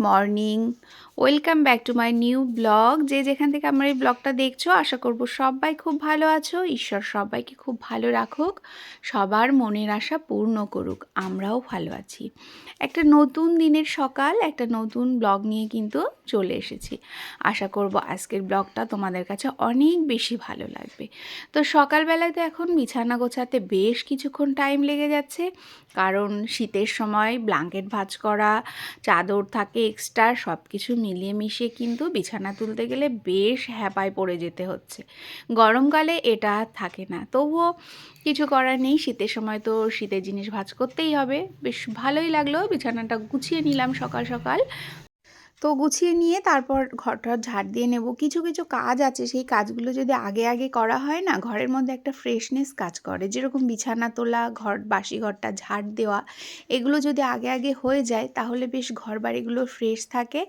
Morning welcome back to my new blog যে যেখান থেকে আমার এই ব্লগটা দেখছ, আশা করব সবাই খুব ভালো আছো। ঈশ্বর সবাইকে খুব ভালো রাখুক। সবার মনের আশা পূর্ণ করুক। আমরাও ভালো আছি। একটা নতুন দিনের সকাল, একটা নতুন ব্লগ নিয়ে কিন্তু চলে এসেছি। আশা করব আজকের ব্লগটা তোমাদের কাছে অনেক বেশি ভালো লাগবে। তো সকালবেলায় তো এখন বিছানা গোছাতে বেশ কিছুক্ষণ টাইম লেগে যাচ্ছে। কারণ শীতের সময় ব্লাঙ্কেট ভাঁজ করা, চাদর থাকে এক্সট্রা সব কিছু মিলিয়ে মিশিয়ে কিন্তু বিছানা তুলতে গেলে বেশ হ্যাপায় পড়ে যেতে হচ্ছে। গরমকালে এটা থাকে না। তবুও কিছু করার নেই। শীতের সময় তো শীতের জিনিস ভাজ করতেই হবে। বেশ ভালোই লাগল। বিছানাটা গুছিয়ে নিলাম সকাল সকাল। তো গুছিয়ে নিয়ে তারপর ঘরটা ঝাড় দিয়ে নেব। কিছু কিছু কাজ আছে, সেই কাজগুলো যদি আগে আগে করা হয় না, ঘরের মধ্যে একটা ফ্রেশনেস কাজ করে। যেরকম বিছানা তোলা, ঘর, বাসি ঘরটা ঝাড় দেওয়া, এগুলো যদি আগে আগে হয়ে যায়, তাহলে বেশ ঘর বাড়িগুলো ফ্রেশ থাকে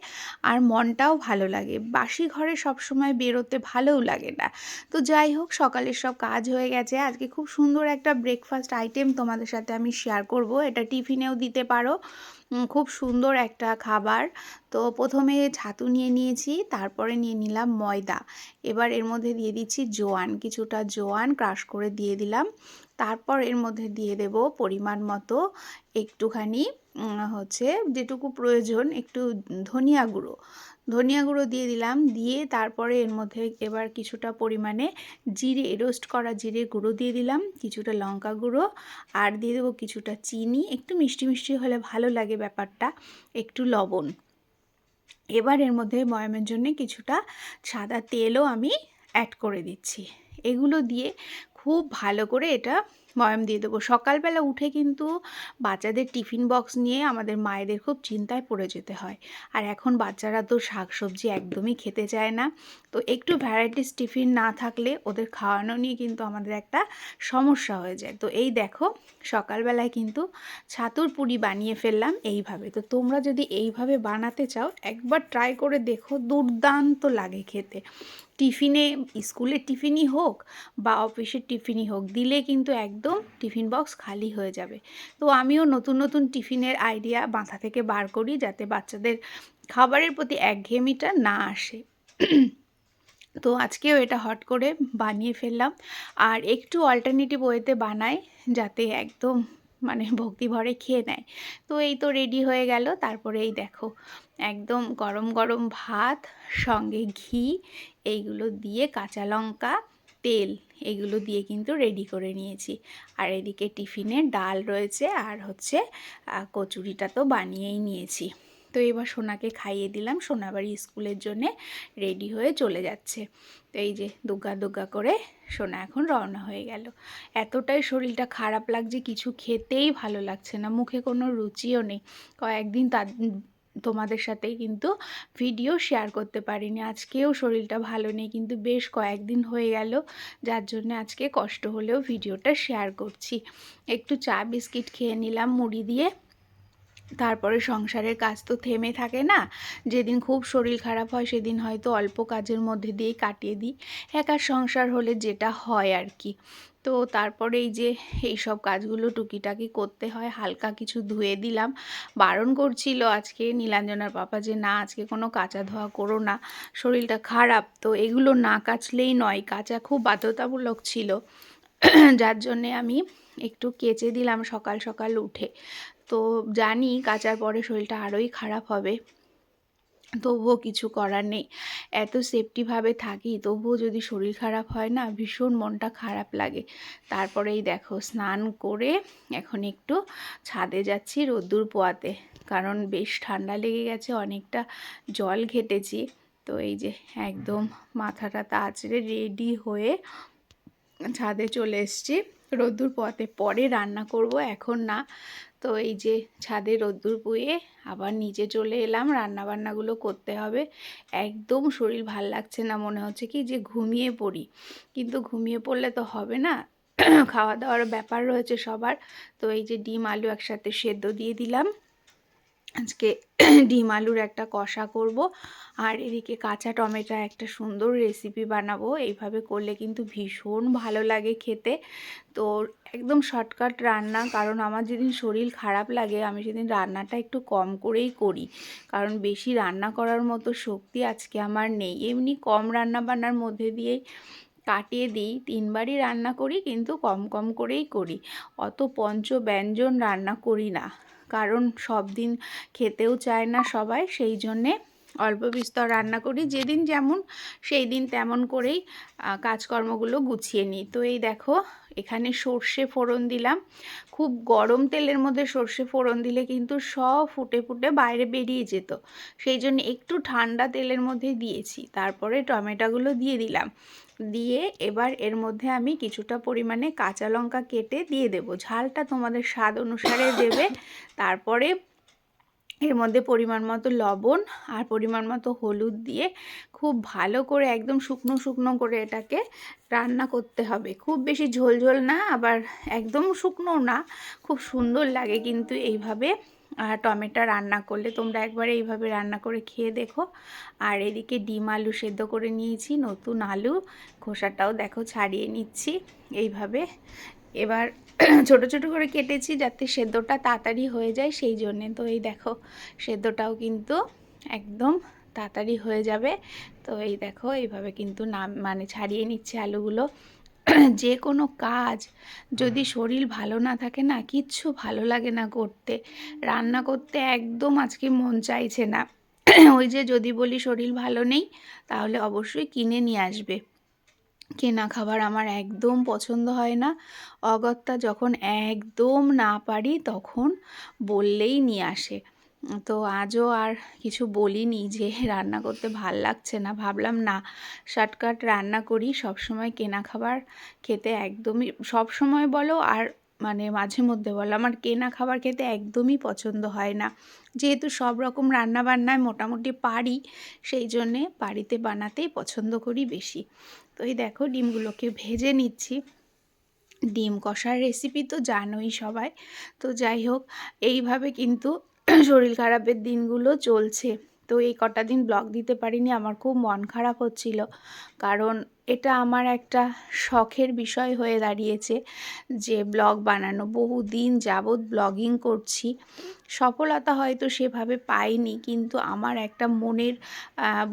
আর মনটাও ভালো লাগে। বাসি ঘরে সবসময় বেরোতে ভালোও লাগে না। তো যাই হোক, সকালের সব কাজ হয়ে গেছে। আজকে খুব সুন্দর একটা ব্রেকফাস্ট আইটেম তোমাদের সাথে আমি শেয়ার করব। এটা টিফিনেও দিতে পারো। খুব সুন্দর একটা খাবার। তো প্রথমে ছাতু নিয়ে নিয়েছি, তারপরে নিয়ে নিলাম ময়দা। এবার এর মধ্যে দিয়ে দিচ্ছি জোয়ান, কিছুটা জোয়ান ক্রাশ করে দিয়ে দিলাম। তারপর এর মধ্যে দিয়ে দেব পরিমাণ মতো একটুখানি হচ্ছে যেটুকু প্রয়োজন একটু ধনিয়া গুঁড়ো। ধনিয়া গুঁড়ো দিয়ে দিলাম, দিয়ে তারপরে এর মধ্যে এবার কিছুটা পরিমাণে জিরে রোস্ট করা জিরে গুঁড়ো দিয়ে দিলাম, কিছুটা লঙ্কা গুঁড়ো, আর দিয়ে দেবো কিছুটা চিনি। একটু মিষ্টি মিষ্টি হলে ভালো লাগে ব্যাপারটা, একটু লবণ। এবার এর মধ্যে ময়ামের জন্য কিছুটা সাদা তেলও আমি অ্যাড করে দিচ্ছি। এগুলো দিয়ে খুব ভালো করে এটা ময়াম দিয়ে দেবো। সকালবেলা উঠে কিন্তু বাচ্চাদের টিফিন বক্স নিয়ে আমাদের মায়েদের খুব চিন্তায় পড়ে যেতে হয়। আর এখন বাচ্চারা তো শাক সবজি একদমই খেতে চায় না। তো একটু ভ্যারাইটিস টিফিন না থাকলে ওদের খাওয়ানো নিয়ে কিন্তু আমাদের একটা সমস্যা হয়ে যায়। তো এই দেখো, সকালবেলায় কিন্তু ছাতুর পুরি বানিয়ে ফেললাম এইভাবে। তো তোমরা যদি এইভাবে বানাতে চাও, একবার ট্রাই করে দেখো, দুর্দান্ত লাগে খেতে। টিফিনে, স্কুলের টিফিনই হোক বা অফিসের টিফিনই হোক, দিলে কিন্তু একদম টিফিন বক্স খালি হয়ে যাবে। তো আমিও নতুন নতুন টিফিনের আইডিয়া মাথা থেকে বার করি যাতে বাচ্চাদের খাবারের প্রতি একঘেয়েমিটা না আসে। তো আজকেও এটা হট করে বানিয়ে ফেললাম। আর একটু অল্টারনেটিভ ওয়েতে বানাই যাতে একদম মানে ভক্তি ভরে খেয়ে নেয়। তো এই তো রেডি হয়ে গেল। তারপরে এই দেখো, একদম গরম গরম ভাত, সঙ্গে ঘি, এইগুলো দিয়ে কাঁচা লঙ্কা, তেল, এগুলো দিয়ে কিন্তু রেডি করে নিয়েছি। আর এদিকে টিফিনে ডাল রয়েছে, আর হচ্ছে কচুরিটা তো বানিয়েই নিয়েছি। তো এবার সোনাকে খাইয়ে দিলাম। সোনাবাড়ি স্কুলের জন্যে রেডি হয়ে চলে যাচ্ছে। তো এই যে দুগ্গা দুগ্গা করে সোনা এখন রওনা হয়ে গেল। এতটাই শরীরটা খারাপ লাগছে, কিছু খেতেই ভালো লাগছে না। মুখে কোনো রুচিও নেই। কয়েকদিন তার, তোমাদের সাথে কিন্তু ভিডিও শেয়ার করতে পারিনি। আজকেও শরীরটা ভালো নেই, কিন্তু বেশ কয়েকদিন হয়ে গেল। যার জন্য আজকে কষ্ট হলেও ভিডিওটা শেয়ার করছি। একটু চা বিস্কিট খেয়ে নিলাম মুড়ি দিয়ে। তারপরে সংসারের কাজ তো থেমে থাকে না। যেদিন খুব শরীর খারাপ হয়, সেদিন হয়তো অল্প কাজের মধ্যে দিয়েই কাটিয়ে দিই। একার সংসার হলে যেটা হয় আর কি। তো তারপরে এই যে এই সব কাজগুলো টুকিটাকি করতে হয়, হালকা কিছু ধুয়ে দিলাম। বারণ করছিল আজকে নীলাঞ্জনার পাপা যে, না, আজকে কোনো কাঁচা ধোয়া করো না, শরীরটা খারাপ। তো এগুলো না কাচলেই নয়, কাঁচা খুব বাধ্যতামূলক ছিল। যার জন্যে আমি একটু কেচে দিলাম সকাল সকাল উঠে। তো জানি কাচার পরে শরীরটা আরোই খারাপ হবে। তবুও কিছু করার নেই। এত সেফটিভাবে থাকি, তবুও যদি শরীর খারাপ হয় না, ভীষণ মনটা খারাপ লাগে। তারপরেই দেখো, স্নান করে এখন একটু ছাদে যাচ্ছি রোদ্দুর পোয়াতে। কারণ বেশ ঠান্ডা লেগে গেছে, অনেকটা জল ঘেটেছি। তো এই যে একদম মাথাটা তাচড়ে রেডি হয়ে ছাদে চলে এসছি। রোদ্দুর পোয়াতে পরে রান্না করব, এখন না। তো এই যে ছাদে রোদ্দুর পুয়ে আবার নিচে চলে এলাম। রান্না বান্নাগুলো করতে হবে। একদম শরীর ভালো লাগছে না, মনে হচ্ছে কি যে ঘুমিয়ে পড়ি। কিন্তু ঘুমিয়ে পড়লে তো হবে না। খাওয়া দাওয়ার ব্যাপার রয়েছে সবার। তো এই যে ডিম আলু একসাথে সেদ্ধ দিয়ে দিলাম। আজকে ডিম আলুর একটা কষা করব। আর এদিকে কাঁচা টমেটো একটা সুন্দর রেসিপি বানাবো। এইভাবে করলে কিন্তু ভীষণ ভালো লাগে খেতে। তো একদম শর্টকাট রান্না, কারণ আমার যেদিন শরীর খারাপ লাগে, আমি সেদিন রান্নাটা একটু কম করেই করি। কারণ বেশি রান্না করার মতো শক্তি আজকে আমার নেই। এমনি কম রান্না বান্নার মধ্যে দিয়েই কাটিয়ে দিই। তিনবারই রান্না করি, কিন্তু কম কম করেই করি। অত পঞ্চ ব্যঞ্জন রান্না করি না। কারণ সব দিন খেতেও চায় না সবাই, সেই জন্যে অল্প বিস্তর রান্না করি, যেদিন যেমন সেই দিন তেমন করেই কাজকর্মগুলো গুছিয়ে নিই। তো এই দেখো, এখানে সর্ষে ফোড়ন দিলাম। খুব গরম তেলের মধ্যে সর্ষে ফোড়ন দিলে কিন্তু সব ফুটে ফুটে বাইরে বেরিয়ে যেত। সেই জন্য একটু ঠান্ডা তেলের মধ্যে দিয়েছি। তারপরে টমেটোগুলো দিয়ে দিলাম। দিয়ে এবার এর মধ্যে আমি কিছুটা পরিমাণে কাঁচা লঙ্কা কেটে দিয়ে দেব। ঝালটা তোমাদের স্বাদ অনুসারে দেবে। তারপরে এর মধ্যে পরিমাণ মতো লবণ আর পরিমাণ মতো হলুদ দিয়ে খুব ভালো করে একদম শুকনো শুকনো করে এটাকে রান্না করতে হবে। খুব বেশি ঝোল ঝোল না, আবার একদম শুকনো না, খুব সুন্দর লাগে কিন্তু এইভাবে। আর টমেটো রান্না করলে তোমরা একবার এইভাবে রান্না করে খেয়ে দেখো। আর এদিকে ডিম আলু সেদ্ধ করে নিয়েছি, নতুন আলু, খোসাটাও দেখো ছাড়িয়ে নিচ্ছি। এইভাবে এবার ছোট ছোট করে কেটেছি যাতে সেদ্ধটা তাড়াতাড়ি হয়ে যায়, সেই জন্যে তো এই দেখো সেদ্ধটাও কিন্তু একদম তাড়াতাড়ি হয়ে যাবে। তো এই দেখো এইভাবে কিন্তু নাম মানে ছাড়িয়ে নিচ্ছে আলুগুলো। যে কোনো কাজ যদি শরীর ভালো না থাকে না, কিচ্ছু ভালো লাগে না করতে, রান্না করতে একদম আজকে মন চাইছে না। ওই যে যদি বলি শরীর ভালো নেই, তাহলে অবশ্যই কিনে নিয়ে আসবে। কেনা খাবার আমার একদম পছন্দ হয় না। অগত্যা যখন একদম না পারি তখন বললেই নিয়ে আসে। তো আজও আর কিছু বলিনি যে রান্না করতে ভালো লাগছে না। ভাবলাম, না শর্টকাট রান্না করি। সব সময় কেনা খাবার খেতে একদমই সব সময় বলো আর মানে মাঝে মধ্যে বলো, আমার কেনা খাবার খেতে একদমই পছন্দ হয় না। যেহেতু সব রকম রান্না বান্নায় মোটামুটি পারি, সেই জন্যে বাড়িতে বানাতেই পছন্দ করি বেশি। তো এই দেখো, ডিমগুলোকে ভেজে নিচ্ছি। ডিম কষার রেসিপি তো জানোই সবাই। তো যাই হোক, এইভাবে কিন্তু শরীর খারাপের দিনগুলো চলছে। তো এই কটা দিন ব্লগ দিতে পারিনি, আমার খুব মন খারাপ হচ্ছিল। কারণ এটা আমার একটা শখের বিষয় হয়ে দাঁড়িয়েছে যে ব্লগ বানানো। বহু দিন যাবৎ ব্লগিং করছি। সফলতা হয়তো সেভাবে পাইনি, কিন্তু আমার একটা মনের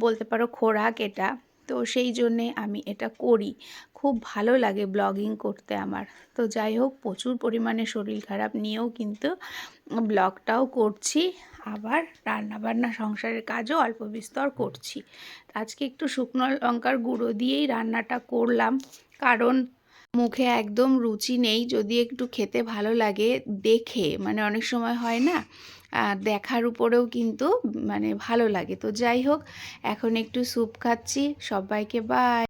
বলতে পারো, খোরাক এটা। তো সেই জন্যে আমি এটা করি। খুব ভালো লাগে ব্লগিং করতে আমার। তো যাই হোক, প্রচুর পরিমাণে শরীর খারাপ নিয়েও কিন্তু ব্লগটাও করছি। আবার রান্নাবান্না, সংসারের কাজও অল্প বিস্তর করছি। আজকে একটু শুকনো লঙ্কার গুঁড়ো দিয়েই রান্নাটা করলাম। কারণ মুখে একদম রুচি নেই, যদি একটু খেতে ভালো লাগে দেখে। মানে অনেক সময় হয় না দেখার উপরেও কিন্তু মানে ভালো লাগে। তো যাই হোক, এখন একটু স্যুপ খাচ্ছি। সবাইকে বাই